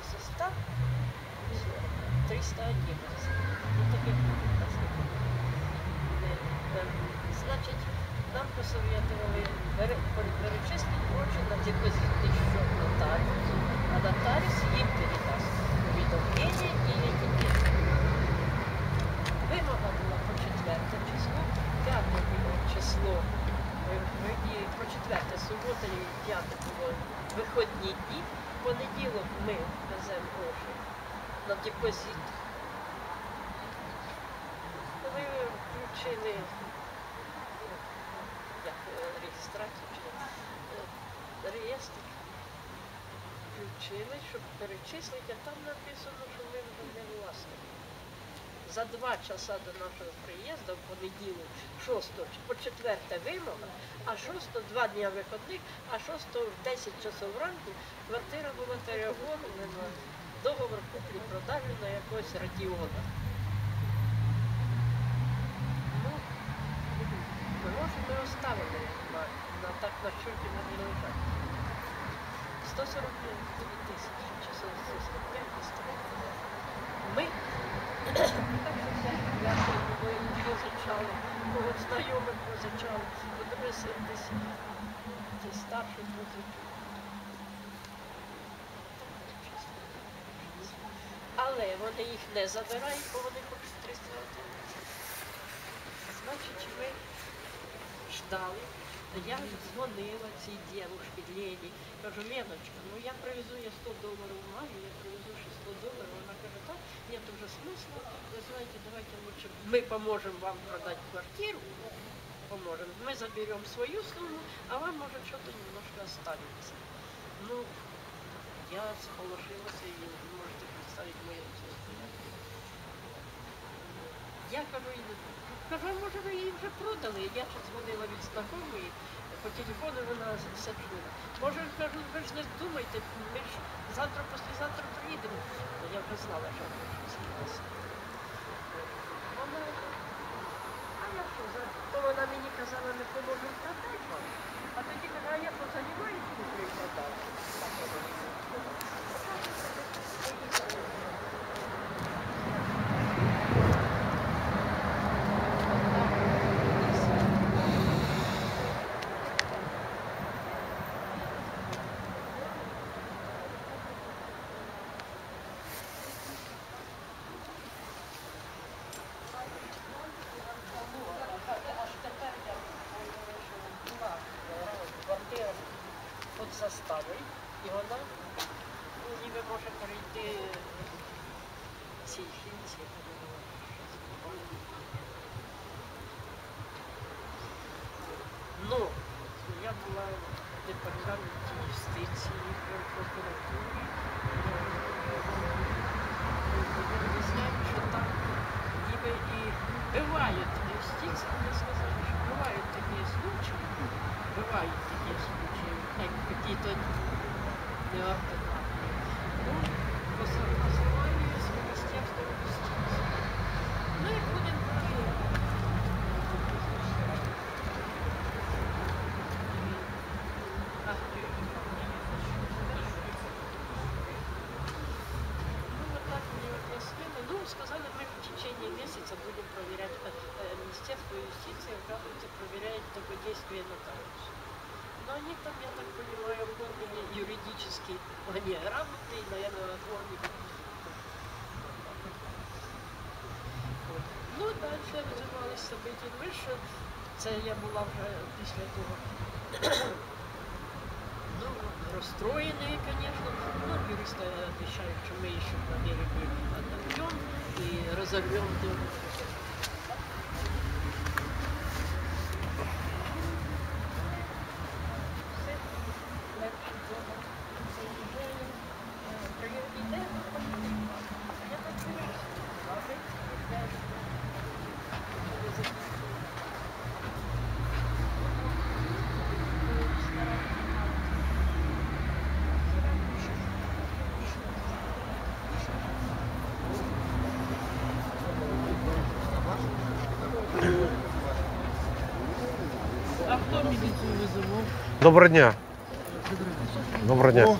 из 100 311. Значить, нам посовітували перечислити гроші на депозит, що нотаріус, а нотаріус їм передасть повідомлення і В понеділок ми веземо гроші на депозит. Ви включили ну, як, е, реєстрацію е, реєстр. Включили, щоб перечислити, а там написано, що ми вже не власники за два часа до нашого приїзду в понеділок, 6 по 4 вимога, а 6 два дня виходних, а 6 в 10 часов ранку квартира була переоформлена, договор куплі продажі на якогось радіона. Ну, гроші ми оставили на, на так на щоті вони лежать. 149 тисячі чи 145 Ми позичали, кого знайомих позичали, подивись, десь ті старші позичали. Але вони їх не забирають, бо вони хочуть 300 Значить, ми ждали. Я дзвонила цій дівушці Лені. Кажу, Леночка, ну я привезу я 100 доларів в маю, я привезу ще 100 доларів. Вона каже, так, нет уже смысла. Вы знаете, давайте лучше мы поможем вам продать квартиру, поможем. Мы заберем свою сумму, а вам может что-то немножко останется. Ну, я сполошилась и вы можете представить мое состояние. Я кажу, «І не- Кажу, може ви її вже продали? Я ще дзвонила від знайомої, по телефону вона все. Може, кажу, ви ж не думайте, ми ж завтра, післязавтра приїдемо. Я вже знала, що вона щось скинулася. Вона, а я що, за- то вона мені казала, не поможу продати вам. А тоді каже, а я позанімаюсь, куплю і продав. Так вона мені сказала. Аж тепер я говорила, що була е, квартира під заставою, і вона ніби може перейти цій жінці. Ну, я була в департаменті юстиції, в прокуратурі. Виясняють, що там ніби і бувають юстиції, Министерство юстиции, оказывается, проверяет только действия нотариуса но они там, я так понимаю, оформлены юридически, они грамотные, наверное, оформлены. Вот. Ну, дальше розвивалися события выше Це я была вже після того. ну, розстроєний, звісно. Ну, юристи обіцяють, що ми ще в и отдохнем і розорвемо тему. Доброго дня. Доброго дня. О,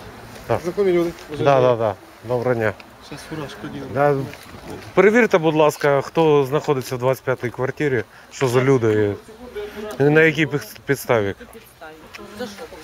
Так. знакомі люди. Да, да, да. Доброго дня. Зараз фуражку ділимо. Да. Перевірте, будь ласка, хто знаходиться в 25-й квартирі, що за люди на якій підставі. За що?